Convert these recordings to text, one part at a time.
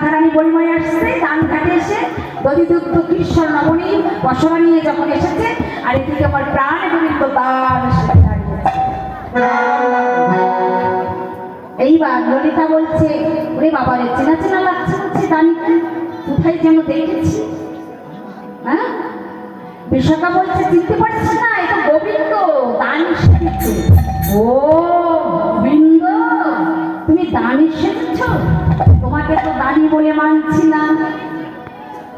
রাধারানী বলিময় আসছে দান ঘাটে এসে দধিদুগ্ধ কৃষ্ণ নবনী বসবা নিয়ে যখন এসেছে, আর এদিকে আমার প্রাণ গোবিন্দ দান এইবার ললিতা বলছে, ওরে বাবা চেনা চেনা লাগছে বলছে দানি কোথায় যেন দেখেছি? হ্যাঁ? বিশাখা বলছে, চিনতে পারছিস না, এটা গোবিন্দ, দান ও, গোবিন্দ। তুমি দানি সেজেছ? তোমাকে তো দানি বলে মানছি না।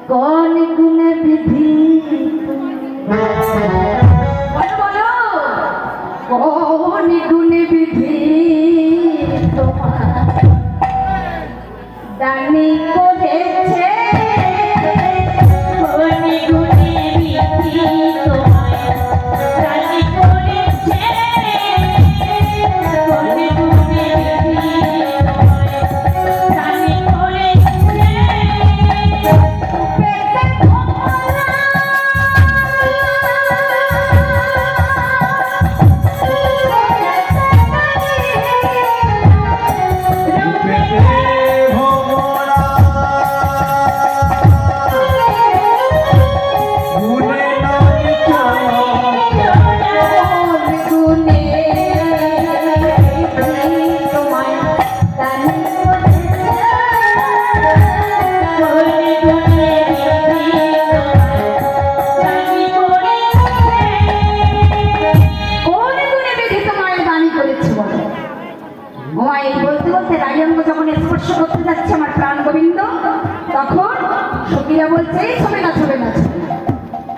কোন গুণে বিধি। কোন গুণে বিধি তোমার। দানি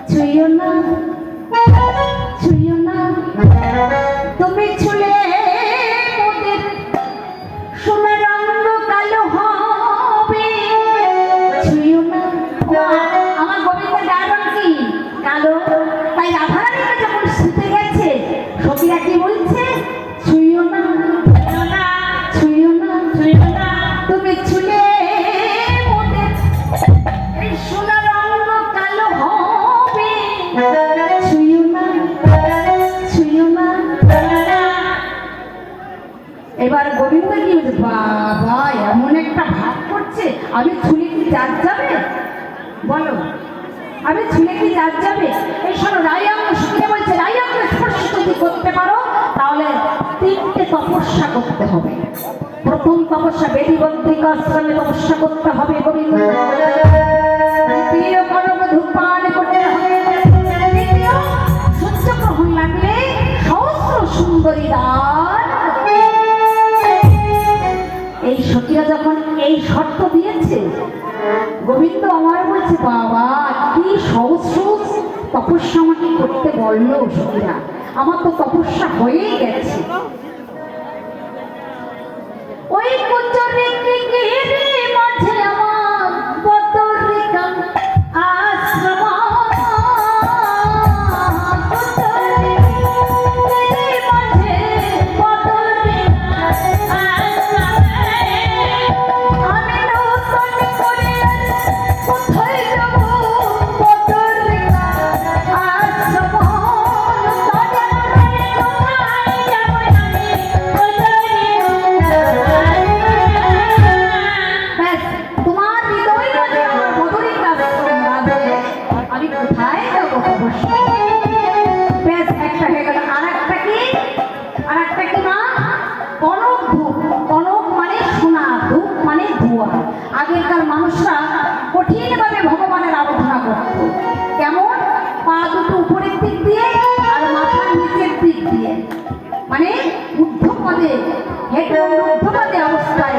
ছুঁইও না ছুঁইও না তুমি ছুলে আমার গোবিন্দ রং কি? কালো? আমি ছুলে কি যার যাবে, এই শোনো রায়াঙ্গ শুনে বলছে রায়াঙ্গ স্পর্শ যদি করতে পারো, তাহলে তিনটে তপস্যা করতে হবে। প্রথম তপস্যা বেদিবন্ধিক আশ্রমে তপস্যা করতে হবে করতে হবে লাগলে সুন্দরী এই সখীরা যখন এই শর্ত দিয়েছে গোবিন্দ আমার বলছে, বাবা, কি সহজ তপস্যা আমাকে করতে বলল সখীরা। আমার তো তপস্যা হয়েই গেছে। ওই কুচরে আর একটা কি আর একটা কি মা কনক ধূপ কনক মানে সোনা ধূপ মানে ধোয়া আগেরকার মানুষরা কঠিনভাবে ভগবানের আরাধনা করত কেমন পা দুটো উপরের দিক দিয়ে আর মাথার নিচের দিক দিয়ে মানে ঊর্ধ্বপদে হেড ঊর্ধ্বপদে অবস্থায়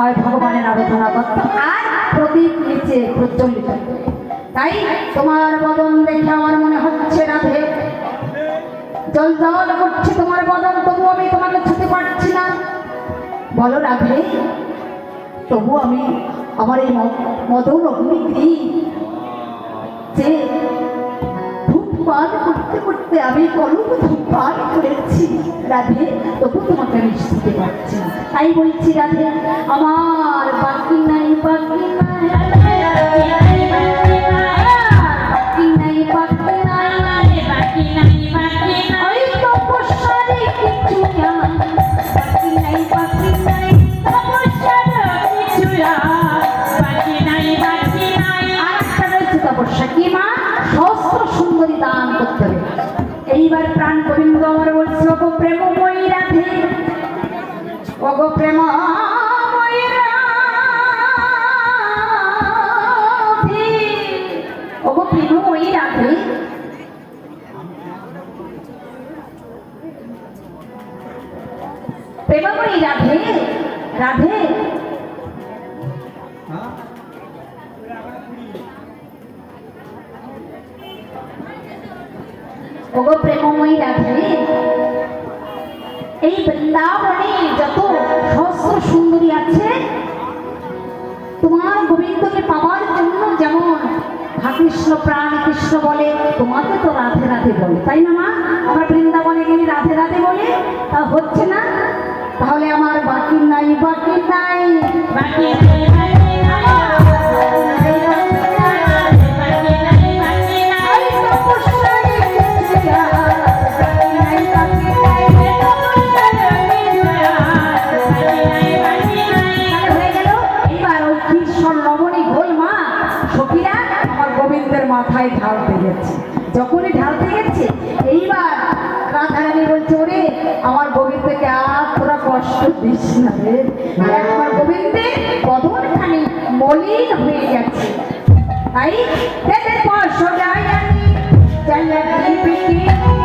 আর ভগবানের আরাধনা করত আর প্রদীপ নিচে প্রজ্বলিত। তাই তোমার বদন দেখে আমার মনে হচ্ছে রাধে জল জল করছে তোমার বদন তবু আমি তোমাকে ছুতে পারছি না। বলো রাধে তবু আমি আমার এই মদন অগ্নিগিরি যে ধূপপান করতে করতে আমি কলম ধূপপান করেছি। রাধে, তবু তোমাকে আমি ছুতে পারছি না। তাই বলছি রাধে, আমার বাকি নাই বাকি নাই। এইবার প্রাণ গোবিন্দ আমার বলছে ওগো প্রেমময়ী রাধে। ওগো রাধে। ওগো প্রেমময়ী রাধে। প্রেমময়ী রাধে। রাধে। ওগো প্রেমময়ী রাধে এই বৃন্দাবনে যত সহস্র সুন্দরী আছে, তোমার গোবিন্দকে পাওয়ার জন্য যেমন ভা কৃষ্ণ প্রাণ কৃষ্ণ বলে, তোমাকে তো রাধে রাধে বলে, তাই না মা? আমরা বৃন্দাবনে গেলে রাধে রাধে বলে, তা হচ্ছে না? তাহলে আমার বাকি নাই বাকি নাই। বাকি নাই। যখনই গেছে? এইবার রাধারানী বলছে ওরে আমার গোবিন্দকে আর তোরা কষ্ট দিস না রে। আমার গোবিন্দের বদনখানি মলিন হয়ে গেছে। তাই পর সোজাই জানি জানি